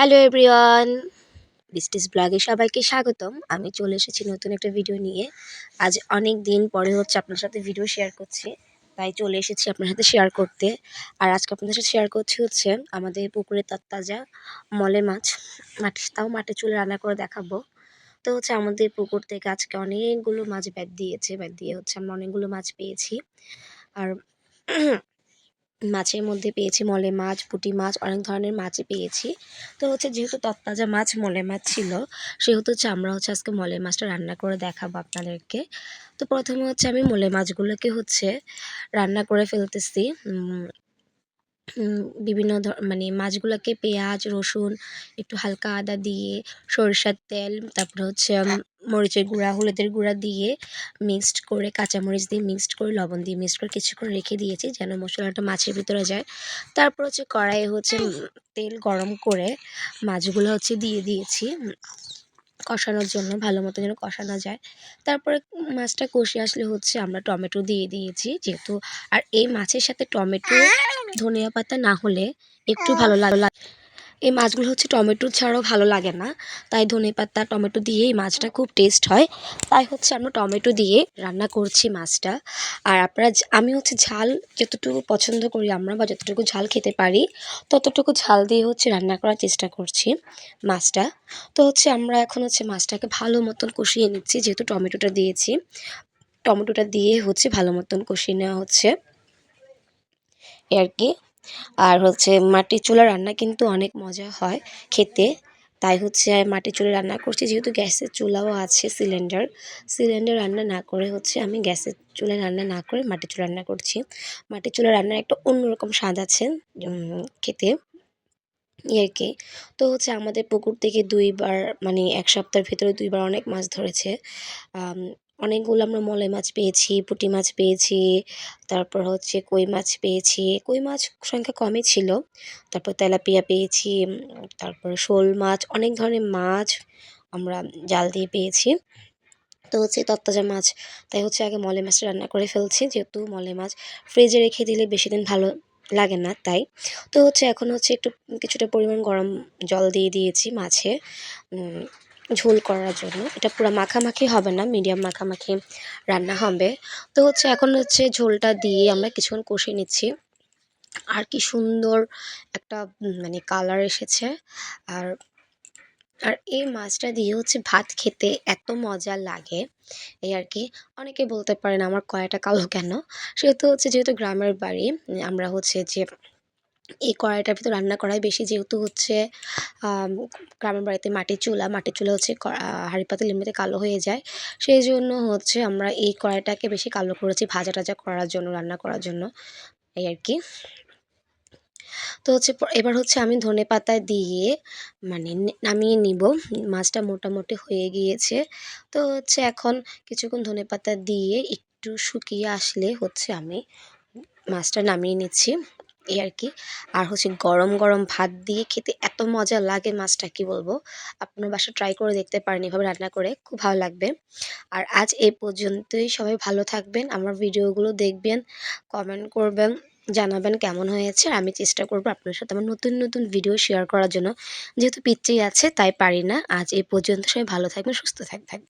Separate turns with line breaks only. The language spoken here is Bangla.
হ্যালো এভরিওয়ান বৃষ্টিস ব্লগে সবাইকে স্বাগতম। আমি চলে এসেছি নতুন একটা ভিডিও নিয়ে। আজ অনেক দিন পরে হচ্ছে আপনার সাথে ভিডিও শেয়ার করছি। তাই চলে এসেছি আপনার সাথে শেয়ার করতে। আর আজকে আপনাদের সাথে শেয়ার করছি হচ্ছে আমাদের পুকুরে তাজা মলে মাছ। মাটি তাও মাটি চুলে রান্না করে দেখাবো। তো হচ্ছে আমাদের পুকুর থেকে আজকে অনেকগুলো মাছ ব্যাট দিয়েছে। ব্যাট দিয়ে হচ্ছে আমরা অনেকগুলো মাছ পেয়েছি। আর মাছের মধ্যে পেয়েছি মলে মাছ, পুঁটি মাছ, অনেক ধরনের মাছই পেয়েছি। তো হচ্ছে যেহেতু তত্তাজা মাছ মলে মাছ ছিল, সেহেতু হচ্ছে আমরা হচ্ছে আজকে মলে মাছটা রান্না করে দেখাবো আপনাদেরকে। তো প্রথমে হচ্ছে আমি মলে মাছগুলোকে হচ্ছে রান্না করে ফেলতেছি। বিভিন্ন মানে মাছগুলোকে পেঁয়াজ, রসুন, একটু হালকা আদা দিয়ে, সরিষার তেল, তারপরে হচ্ছে মরিচের গুঁড়া, হলুদের গুঁড়া দিয়ে মিক্সড করে, কাঁচামরিচ দিয়ে মিক্সড করে, লবণ দিয়ে মিক্সড করে কিছুক্ষণ রেখে দিয়েছি যেন মশলাটা মাছের ভিতরে যায়। তারপর হচ্ছে কড়াইয়ে হচ্ছে তেল গরম করে মাছগুলো হচ্ছে দিয়ে দিয়েছি। কষানোর জন্য, ভালো মতো যেন কষানো যায়। তারপরে মাছটা কষে আসলে হচ্ছে আমরা টমেটো দিয়ে দিয়েছি যেহেতু। আর এই মাছের সাথে টমেটো, ধনিয়া পাতা না হলে একটু ভালো লাগে। এই মাছগুলো হচ্ছে টমেটো ছাড়াও ভালো লাগে না। তাই ধনে পাতা, টমেটো দিয়ে এই মাছটা খুব টেস্ট হয়। তাই হচ্ছে আমরা টমেটো দিয়ে রান্না করছি মাছটা। আর আপনারা আমি হচ্ছে ঝাল যতটুকু পছন্দ করি, আমরা বা যতটুকু ঝাল খেতে পারি, ততটুকু ঝাল দিয়ে হচ্ছে রান্না করার চেষ্টা করছি মাছটা। তো হচ্ছে আমরা এখন হচ্ছে মাছটাকে ভালো মতন কষিয়ে নিচ্ছি, যেহেতু টমেটোটা দিয়েছি। টমেটোটা দিয়ে হচ্ছে ভালো মতন কষিয়ে নেওয়া হচ্ছে। আর কি। আর হচ্ছে মাটির চুলা রান্না কিন্তু অনেক মজা হয় খেতে। তাই হচ্ছে মাটির চুলে রান্না করছি, যেহেতু গ্যাসের চুলাও আছে সিলিন্ডার। সিলিন্ডার রান্না না করে হচ্ছে আমি গ্যাসের চুলে রান্না না করে মাটির চুলা রান্না করছি। মাটির চুলা রান্নার একটা অন্যরকম স্বাদ আছে খেতে। আর তো হচ্ছে আমাদের পুকুর থেকে দুইবার মানে এক সপ্তাহের ভিতরে দুইবার অনেক মাছ ধরেছে। অনেকগুলো আমরা মলে মাছ পেয়েছি, পুঁটি মাছ পেয়েছি, তারপর হচ্ছে কই মাছ পেয়েছি। কই মাছ সংখ্যা কমই ছিল। তারপর তেলাপিয়া পেয়েছি তারপর শোল মাছ, অনেক ধরনের মাছ আমরা জাল দিয়ে পেয়েছি। তো হচ্ছে তত্তাজা মাছ, তাই হচ্ছে আগে মলে মাছটা রান্না করে ফেলছি। যেহেতু মলে মাছ ফ্রিজে রেখে দিলে বেশি দিন ভালো লাগে না, তাই। তো হচ্ছে এখন হচ্ছে একটু কিছুটা পরিমাণ গরম জল দিয়ে দিয়েছি মাছে। ঝোল করার জন্য। এটা পুরো মাখামাখি হবে না, মিডিয়াম মাখামাখি রান্না হবে। তো হচ্ছে এখন হচ্ছে ঝোলটা দিয়ে আমরা কিছুক্ষণ কষে নিচ্ছি। আর কি সুন্দর একটা মানে কালার এসেছে। আর আর এই মাছটা দিয়ে হচ্ছে ভাত খেতে এত মজা লাগে। এই আর কি, অনেকে বলতে পারেন আমার কয়টা কালো কেন? সেহেতু হচ্ছে যেহেতু গ্রামের বাড়ি, আমরা হচ্ছে যে এই কড়াইটার ভিতর রান্না করাই বেশি, যেহেতু হচ্ছে গ্রামের বাড়িতে মাটির চুলা মাটির চুলা হচ্ছে হাঁড়ি পাতিল এমনিতে কালো হয়ে যায়। সেই জন্য হচ্ছে আমরা এই কড়াইটাকে বেশি কালো করেছি ভাজা টাজা করার জন্য, রান্না করার জন্য, এই আর কি। তো হচ্ছে এবার হচ্ছে আমি ধনে পাতা দিয়ে মানে নামিয়ে নিব। মাছটা মোটামুটি হয়ে গিয়েছে। তো হচ্ছে এখন কিছুক্ষণ ধনে পাতা দিয়ে একটু শুকিয়ে আসলে হচ্ছে আমি মাছটা নামিয়ে নিচ্ছি। এই আর কি আর হচ্ছে গরম গরম ভাত দিয়ে খেতে এত মজা লাগে মাছটা, কি বলব? আপনার বাসা ট্রাই করে দেখতে পারেন এভাবে রান্না করে, খুব ভালো লাগবে। আর আজ এই পর্যন্তই সবাই ভালো থাকবেন, আমার ভিডিওগুলো দেখবেন কমেন্ট করবেন, জানাবেন কেমন হয়েছে, আর আমি চেষ্টা করব আপনার সাথে আমার নতুন নতুন ভিডিও শেয়ার করার জন্য। যেহেতু পিচ্ছেই আছে, তাই পারি না। আজ এই পর্যন্ত সবাই ভালো থাকবেন, সুস্থ থাকবেন।